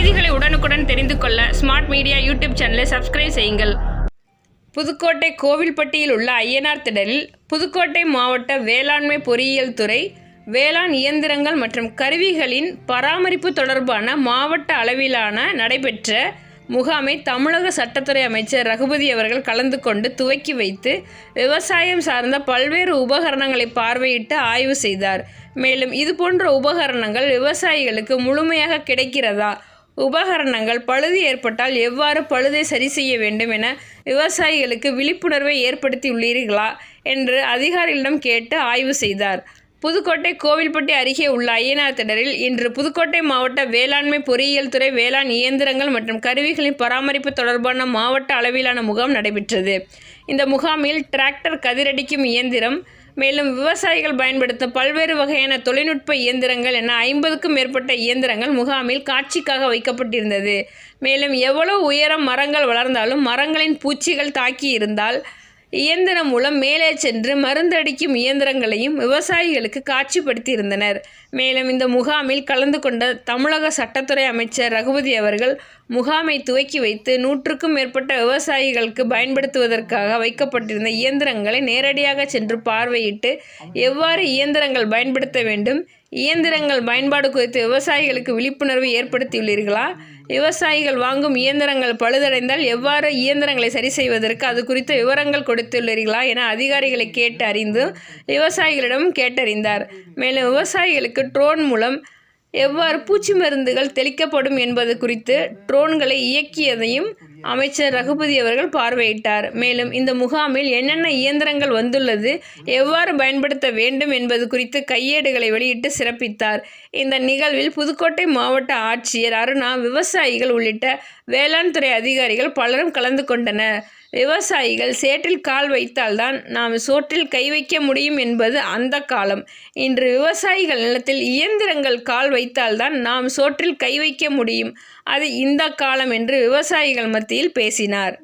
செய்திகளை உடனுக்குடன் தெரிந்து கொள்ள ஸ்மார்ட் மீடியா யூடியூப் சேனலை சப்ஸ்கிரைப் செய்யுங்கள். புதுக்கோட்டை கோவில்பட்டியில் உள்ள ஐயனார் திடலில் புதுக்கோட்டை மாவட்ட வேளாண்மை பொறியியல் துறை வேளாண் இயந்திரங்கள் மற்றும் கருவிகளின் பராமரிப்பு தொடர்பான மாவட்ட அளவிலான நடைபெற்ற முகாமை தமிழக சட்டத்துறை அமைச்சர் ரகுபதி அவர்கள் கலந்து கொண்டு துவக்கி வைத்து விவசாயம் சார்ந்த பல்வேறு உபகரணங்களை பார்வையிட்டு ஆய்வு செய்தார். மேலும் இதுபோன்ற உபகரணங்கள் விவசாயிகளுக்கு முழுமையாக கிடைக்கிறதா? உபகரணங்கள் பழுது ஏற்பட்டால் எவ்வாறு பழுதை சரி செய்ய வேண்டும் என விவசாயிகளுக்கு விழிப்புணர்வை ஏற்படுத்தியுள்ளீர்களா என்று அதிகாரிகளிடம் கேட்டு ஆய்வு செய்தார். புதுக்கோட்டை கோவில்பட்டி அருகே உள்ள ஐயனார் திடலில் இன்று புதுக்கோட்டை மாவட்ட வேளாண்மை பொறியியல் துறை வேளாண் இயந்திரங்கள் மற்றும் கருவிகளின் பராமரிப்பு தொடர்பான மாவட்ட அளவிலான முகாம் நடைபெற்றது. இந்த முகாமில் டிராக்டர் கதிரடிக்கும் இயந்திரம் மேலும் விவசாயிகள் பயன்படுத்தும் பல்வேறு வகையான தொழில்நுட்ப இயந்திரங்கள் என ஐம்பதுக்கும் மேற்பட்ட இயந்திரங்கள் முகாமில் காட்சிக்காக வைக்கப்பட்டிருந்தது. மேலும் எவ்வளவு உயரம் மரங்கள் வளர்ந்தாலும் மரங்களின் பூச்சிகள் தாக்கி இருந்தால் இயந்திரம் மூலம் மேலே சென்று மருந்தடிக்கும் இயந்திரங்களையும் விவசாயிகளுக்கு காட்சிப்படுத்தியிருந்தனர். மேலும் இந்த முகாமில் கலந்து கொண்ட தமிழக சட்டத்துறை அமைச்சர் ரகுபதி அவர்கள் முகாமை துவக்கி வைத்து நூற்றுக்கும் மேற்பட்ட விவசாயிகளுக்கு பயன்படுத்துவதற்காக வைக்கப்பட்டிருந்த இயந்திரங்களை நேரடியாக சென்று பார்வையிட்டு எவ்வாறு இயந்திரங்கள் பயன்படுத்த வேண்டும் இயந்திரங்கள் பயன்பாடு குறித்து விவசாயிகளுக்கு விழிப்புணர்வு ஏற்படுத்தியுள்ளீர்களா? விவசாயிகள் வாங்கும் இயந்திரங்கள் பழுதடைந்தால் எவ்வாறு இயந்திரங்களை சரி செய்வதற்கு அது குறித்த விவரங்கள் கொடுத்துள்ளீர்களா என அதிகாரிகளை கேட்டு அறிந்து விவசாயிகளிடம் கேட்டறிந்தார். மேலும் விவசாயிகளுக்கு ட்ரோன் மூலம் எவ்வாறு பூச்சி மருந்துகள் தெளிக்கப்படும் என்பது குறித்து ட்ரோன்களை இயக்கியதையும் அமைச்சர் ரகுபதி அவர்கள் பார்வையிட்டார். மேலும் இந்த முகாமில் என்னென்ன இயந்திரங்கள் வந்துள்ளது எவ்வாறு பயன்படுத்த வேண்டும் என்பது குறித்து கையேடுகளை வெளியிட்டு சிறப்பித்தார். இந்த நிகழ்வில் புதுக்கோட்டை மாவட்ட ஆட்சியர் அருணா விவசாயிகள் உள்ளிட்ட வேளாண் துறை அதிகாரிகள் பலரும் கலந்து கொண்டனர். விவசாயிகள் சேற்றில் கால் வைத்தால்தான் நாம் சோற்றில் கை வைக்க முடியும் என்பது அந்த காலம். இன்று விவசாயிகள் நிலத்தில் இயந்திரங்கள் கால் வைத்தால்தான் நாம் சோற்றில் கை வைக்க முடியும். அது இந்த காலம் என்று விவசாயிகள் மத்தியில் பேசினார்